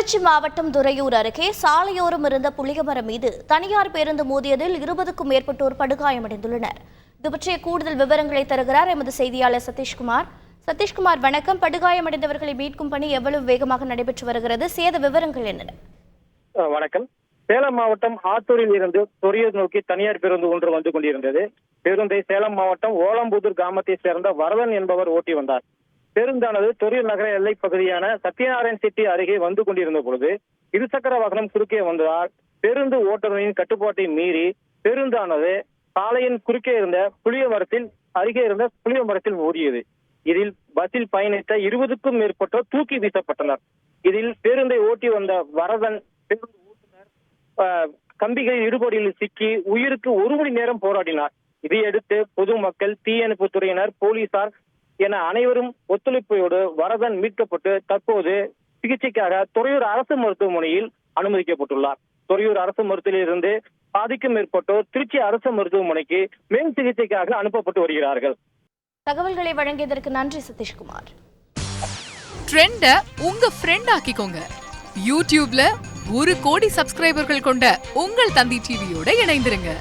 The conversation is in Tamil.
திருச்சி மாவட்டம் துறையூர் அருகே சாலையோரம் இருந்த புளியமரம் மீது தனியார் பேருந்து மோதியதில் இருபதுக்கும் மேற்பட்டோர் படுகாயமடைந்துள்ளனர். இது பற்றிய கூடுதல் விவரங்களை தருகிறார் எமது செய்தியாளர் சதீஷ்குமார். சதீஷ்குமார் வணக்கம். படுகாயமடைந்தவர்களை மீட்கும் பணி எவ்வளவு வேகமாக நடைபெற்று வருகிறது? சேத விவரங்கள் என்னென்ன? வணக்கம். சேலம் மாவட்டம் ஆத்தூரில் இருந்து துறையூர் நோக்கி தனியார் பேருந்து ஒன்று வந்து கொண்டிருந்தது. பேருந்தை சேலம் மாவட்டம் ஓலம்புதூர் கிராமத்தை சேர்ந்த வரதன் என்பவர் ஓட்டி வந்தார். பேருந்தானது தொழில் நகர எல்லை பகுதியான சத்யநாராயண் சிட்டி அருகே வந்து கொண்டிருந்த பொழுது இருசக்கர வாகனம் குறுக்கே வந்ததால் பேருந்து ஓட்டுநரின் கட்டுப்பாட்டை மீறி பேருந்தானது சாலையின் குறுக்கே இருந்த புளிய மரத்தில் அருகே இருந்த புளிய மரத்தில் மோதியது. இதில் பஸ்ஸில் பயணித்த இருபதுக்கும் மேற்பட்டோர் தூக்கி வீசப்பட்டனர். இதில் பேருந்தை ஓட்டி வந்த வரதன் பேருந்து ஓட்டுநர் ஆஹ், கம்பிகளில் இடுபடியில் சிக்கி உயிருக்கு ஒரு மணி நேரம் போராடினார். இதையடுத்து பொதுமக்கள் தீயணைப்புத் துறையினர் போலீசார் என அனைவரும் ஒத்துழைப்போடு வரதன் மீட்கப்பட்டு தற்போது சிகிச்சைக்காக துறையூர் அரசு மருத்துவமனையில் அனுமதிக்கப்பட்டுள்ளார். துறையூர் அரசு மருத்துவமனையில் இருந்து பாதிக்கும் மேற்பட்டோர் திருச்சி அரசு மருத்துவமனைக்கு மேல் சிகிச்சைக்காக அனுப்பப்பட்டு வருகிறார்கள். தகவல்களை வழங்கியதற்கு நன்றி சதீஷ்குமார். ட்ரெண்ட உங்க ஃப்ரெண்ட் ஆக்கிக்கோங்க. யூடியூப்ல ஒரு கோடி சப்ஸ்கிரைபர்கள் கொண்ட உங்கள் தந்தி டிவியோட இணைந்திருங்க.